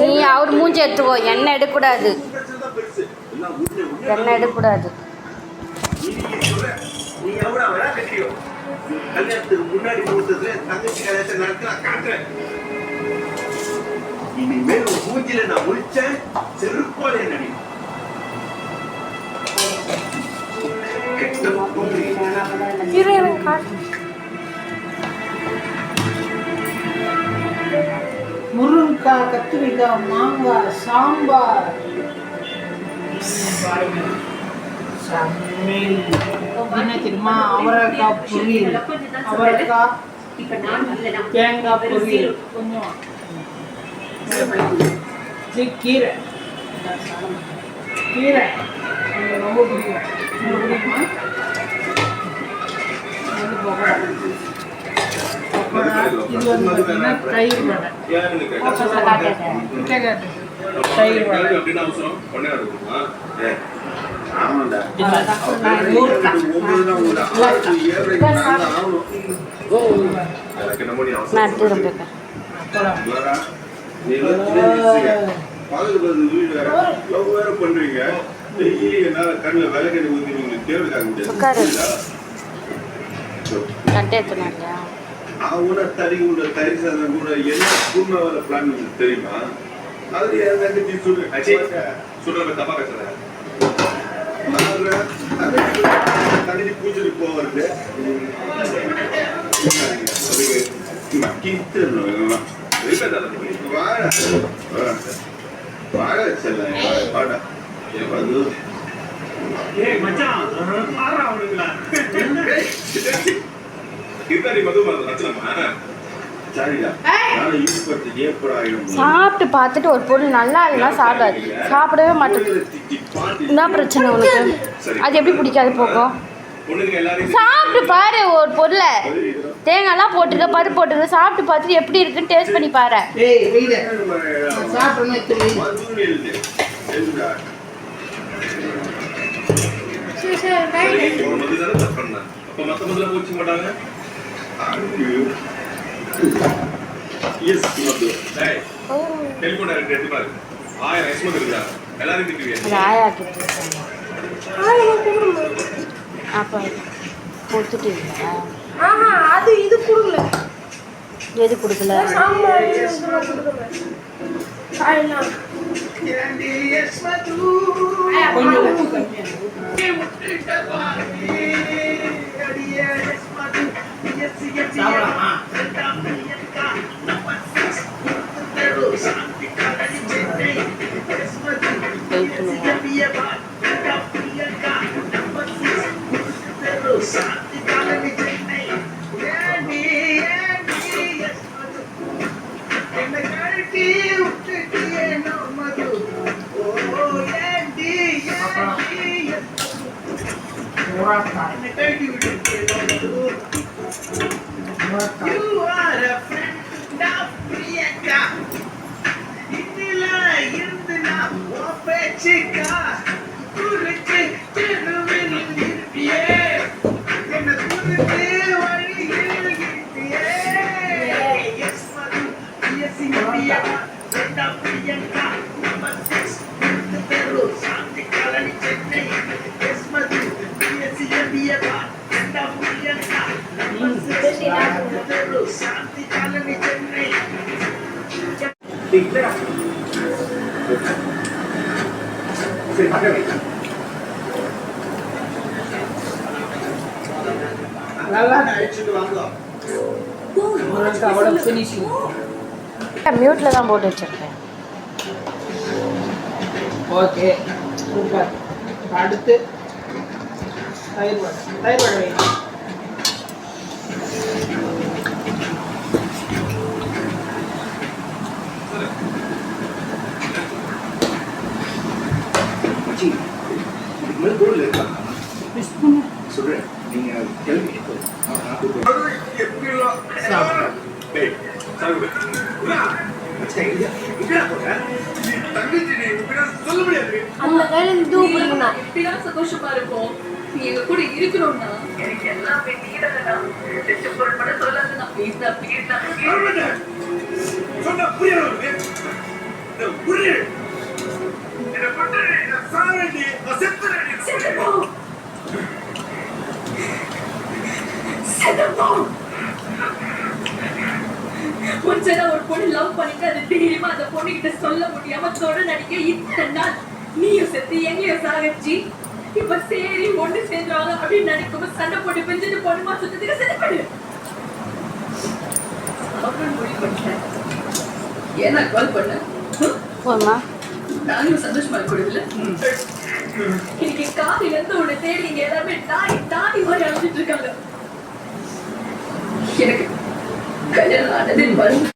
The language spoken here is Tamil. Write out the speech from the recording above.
நீ அவர் மூஞ்சி எடுத்துக்கோ எண்ணெய் எடுக்கக்கூடாது. தான் எண்ணெய் எடுக்கக்கூடாது. நீ நீ வெண்டைக்காய் கத்திரிக்காய் மாங்காய் சாம்பார். என்ன தெரியுமா? அவரைக்காய் பொரியல். அவரைக்காய் தேங்காய் பொரியல். கொஞ்சம் கீரை. கீரை. ரொம்ப பிடிக்கும். ரொம்ப பிடிக்குமா. ஆமாண்டா பண்றீங்க என்னால ஊத்தி காக்க முடியாது நான் கூட தறி கூட தறி சாதம் கூட என்ன பூர்ண வர பிளான் உங்களுக்கு தெரியுமா? அது என் தங்கச்சி சொல்லு சொல்ற தப்பா பேசுற தங்கச்சி பூஜைக்கு போவது வாழ செல்ல வாட ஏய் மச்சான் ஆறா அவனுங்களா. சாப்பிட்டு பார்த்துட்டு ஒரு பொருள் நல்லா இல்லைன்னா சாப்பிடாது சாப்பிடவே மாட்டேங்குது. என்ன பிரச்சனை உனக்கு. அது எப்படி பிடிக்காது போகும் சாப்பிட்டு பாரு ஒரு பொருளை. தேங்காய்லாம் போட்டுருக்க பருப்பு போட்டுருக்க சாப்பிட்டு பார்த்துட்டு எப்படி இருக்குன்னு டேஸ்ட் பண்ணி பாரு. ஏய் அப்போ கொடுத்துட்டீங்களா ஆஹா அது இது கொடுக்கல எது கொடுக்கல கொஞ்சம் You are a friend of Priyanka. இன்னில இருந்து நான் உன் பேச்சுக்கா குறுக்கு தெருவில் இருப்பியே என்ன குறுக்கு வழியில் இருப்பியே S Madhu S India friend of Priyanka. Number six, குறுக்கு தெரு, Shanthi colony, Chennai. S Madhu S India friend of Priyanka. Number six, குறுக்கு தெரு, சாந்தி காலனி, சென்னை. நல்லா முருங்கைக்காய் அவ்வளோ ஃபினிஷிங் மியூட்டில் தான் போட்டு வச்சிருக்கேன். ஓகே சூப்பர் அடுத்து தயிர் வடை. தயிர் வடை அந்த கையில இது பிடிக்கணும் இப்படிதான் சந்தோஷமா இருக்கும்? நீ எங்க கூட இருக்கணும்னா எனக்கு எல்லாமே நீடா செஞ்ச பொருள் மட்டும் சொல்லாத ஒரு பொண்ணு லவ் பண்ணிட்டு அது தைரியமா அந்த பொண்ணு கிட்ட சொல்ல முடியாம தொட நடிக்க இத்தனை நாள் நீயும் செத்து எங்கேயும் சாகச்சி. இப்ப சரி ஒண்ணு சேர்ந்துருவாங்க அப்படின்னு நினைக்கும் சண்டை போட்டு பெஞ்சிட்டு பொண்ணு மாசத்துக்கு செத்து பண்ணு. அப்புறம் முடிவு பண்ணிட்டேன் ஏன்னா கால் பண்ண நானும் சந்தோஷமா கொடுக்கல இன்னைக்கு காலையில இருந்து உன்னை தேடி இங்க எல்லாருமே தாடி தாடி மாதிரி அழைச்சிட்டு இருக்காங்க. எனக்கு கல்யாணம் ஆனது மருந்து